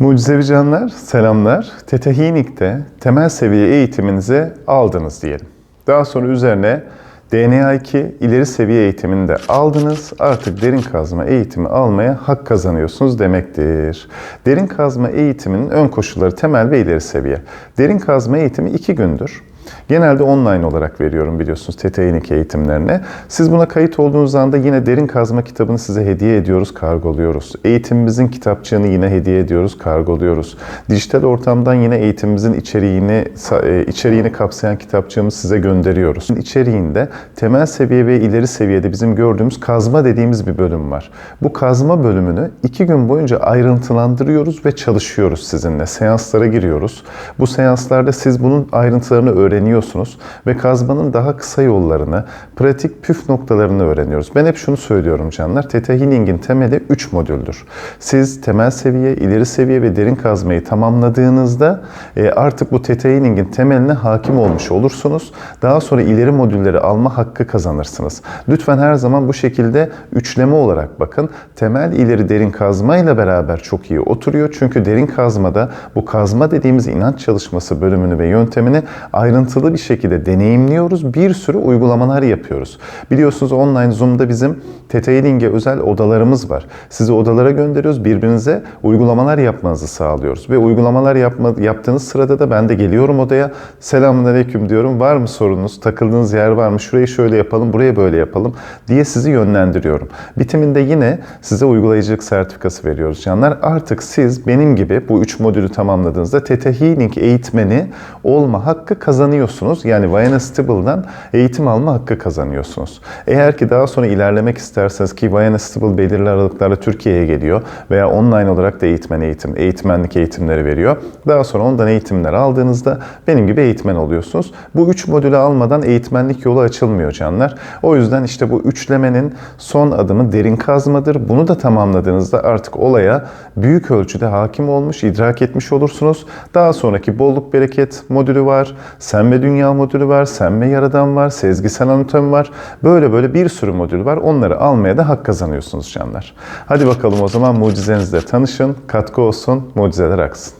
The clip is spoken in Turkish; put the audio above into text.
Mucizevi canlar, selamlar. Healing'de temel seviye eğitiminizi aldınız diyelim. Daha sonra üzerine DNA2 ileri seviye eğitimini de aldınız. Artık derin kazma eğitimi almaya hak kazanıyorsunuz demektir. Derin kazma eğitiminin ön koşulları temel ve ileri seviye. Derin kazma eğitimi 2 gündür. Genelde online olarak veriyorum biliyorsunuz TT eğitimlerine. Siz buna kayıt olduğunuz anda yine derin kazma kitabını size hediye ediyoruz, kargoluyoruz. Eğitimimizin kitapçığını yine hediye ediyoruz, kargoluyoruz. Dijital ortamdan yine eğitimimizin içeriğini e, içeriğini kapsayan kitapçığımızı size gönderiyoruz. İçeriğinde temel seviye ve ileri seviyede bizim gördüğümüz kazma dediğimiz bir bölüm var. Bu kazma bölümünü iki gün boyunca ayrıntılandırıyoruz ve çalışıyoruz sizinle. Seanslara giriyoruz. Bu seanslarda siz bunun ayrıntılarını öğreniyorsunuz ve kazmanın daha kısa yollarını, pratik püf noktalarını öğreniyoruz. Ben hep şunu söylüyorum canlar, Theta Healing'in temeli 3 modüldür. Siz temel seviye, ileri seviye ve derin kazmayı tamamladığınızda e, artık bu Theta Healing'in temeline hakim olmuş olursunuz. Daha sonra ileri modülleri alma hakkı kazanırsınız. Lütfen her zaman bu şekilde üçleme olarak bakın. Temel, ileri, derin kazmayla beraber çok iyi oturuyor. Çünkü derin kazmada bu kazma dediğimiz inanç çalışması bölümünü ve yöntemini ayrıntılı bir şekilde deneyimliyoruz. Bir sürü uygulamalar yapıyoruz. Biliyorsunuz online Zoom'da bizim Theta Healing'e özel odalarımız var. Sizi odalara gönderiyoruz. Birbirinize uygulamalar yapmanızı sağlıyoruz. Ve uygulamalar yapma, yaptığınız sırada da ben de geliyorum odaya. Selamun Aleyküm diyorum. Var mı sorunuz? Takıldığınız yer var mı? Şurayı şöyle yapalım, buraya böyle yapalım diye sizi yönlendiriyorum. Bitiminde yine size uygulayıcılık sertifikası veriyoruz canlar. Artık siz benim gibi bu üç modülü tamamladığınızda Theta Healing eğitmeni olma hakkı kazanıyorsunuz. Yani Vayana Stable'dan eğitim alma hakkı kazanıyorsunuz. Eğer ki daha sonra ilerlemek isterseniz ki Vayana Stable belirli aralıklarla Türkiye'ye geliyor veya online olarak da eğitmen eğitim, eğitmenlik eğitimleri veriyor. Daha sonra ondan eğitimler aldığınızda benim gibi eğitmen oluyorsunuz. Bu üç modülü almadan eğitmenlik yolu açılmıyor canlar. O yüzden işte bu üçlemenin son adımı derin kazmadır. Bunu da tamamladığınızda artık olaya büyük ölçüde hakim olmuş, idrak etmiş olursunuz. Daha sonraki bolluk bereket modülü var, sen ve dünya modülü var, sen ve yaradan var, sezgisel anatomi var. Böyle böyle bir sürü modül var. Onları almaya da hak kazanıyorsunuz canlar. Hadi bakalım o zaman mucizenizle tanışın, katkı olsun, mucizeler aksın.